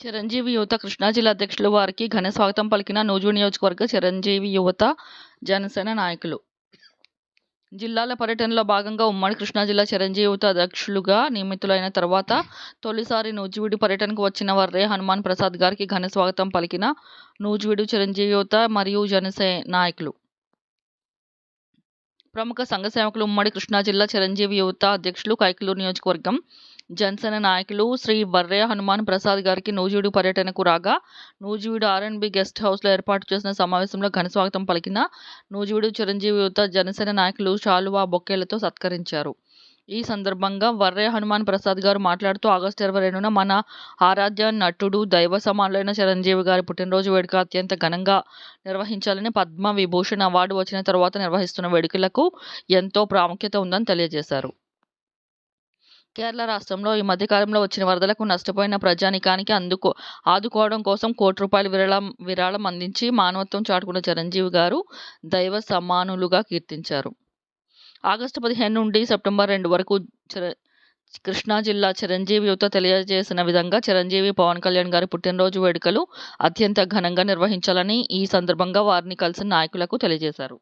చిరంజీవి యువత కృష్ణా జిల్లా అధ్యక్షులు వారికి ఘన స్వాగతం పలికిన నూజివీడు నియోజకవర్గ చిరంజీవి యువత జనసేన నాయకులు. జిల్లాల పర్యటనలో భాగంగా ఉమ్మడి కృష్ణా జిల్లా చిరంజీవిత అధ్యక్షులుగా నియమితులైన తర్వాత తొలిసారి నూజివీడు పర్యటనకు వచ్చిన వారే హనుమాన్ ప్రసాద్ గారికి ఘన స్వాగతం పలికిన నూజివీడు చిరంజీవి యువత మరియు జనసే నాయకులు. ప్రముఖ సంఘ సేవకులు ఉమ్మడి కృష్ణా జిల్లా చిరంజీవి యువత అధ్యక్షులు కైకలూరు నియోజకవర్గం జనసేన నాయకులు శ్రీ బర్రే హనుమాన్ ప్రసాద్ గారికి నూజివీడు పర్యటనకు రాగా నూజివీడు ఆర్ఎన్బి గెస్ట్ హౌస్లో ఏర్పాటు చేసిన సమావేశంలో ఘన స్వాగతం పలికిన నూజివీడు చిరంజీవి యువత జనసేన నాయకులు శాలువా బొక్కేలతో సత్కరించారు. ఈ సందర్భంగా వర్రే హనుమాన్ ప్రసాద్ గారు మాట్లాడుతూ ఆగస్టు ఇరవై రెండున మన ఆరాధ్య నటుడు దైవ సమానులైన చిరంజీవి గారి పుట్టినరోజు వేడుక అత్యంత ఘనంగా నిర్వహించాలని పద్మ విభూషణ్ అవార్డు వచ్చిన తర్వాత నిర్వహిస్తున్న వేడుకలకు ఎంతో ప్రాముఖ్యత ఉందని తెలియజేశారు. కేరళ రాష్ట్రంలో ఈ మధ్యకాలంలో వచ్చిన వరదలకు నష్టపోయిన ప్రజానికానికి అందుకో ఆదుకోవడం కోసం కోటి రూపాయల విరాళం విరాళం అందించి మానవత్వం చాటుకున్న చిరంజీవి గారు దైవ సమానులుగా కీర్తించారు. ఆగస్టు పదిహేను నుండి సెప్టెంబర్ రెండు వరకు చిర కృష్ణా జిల్లా చిరంజీవి యువత తెలియజేసిన విధంగా చిరంజీవి పవన్ కళ్యాణ్ గారి పుట్టినరోజు వేడుకలు అత్యంత ఘనంగా నిర్వహించాలని ఈ సందర్భంగా వారిని కలిసిన నాయకులకు తెలియజేశారు.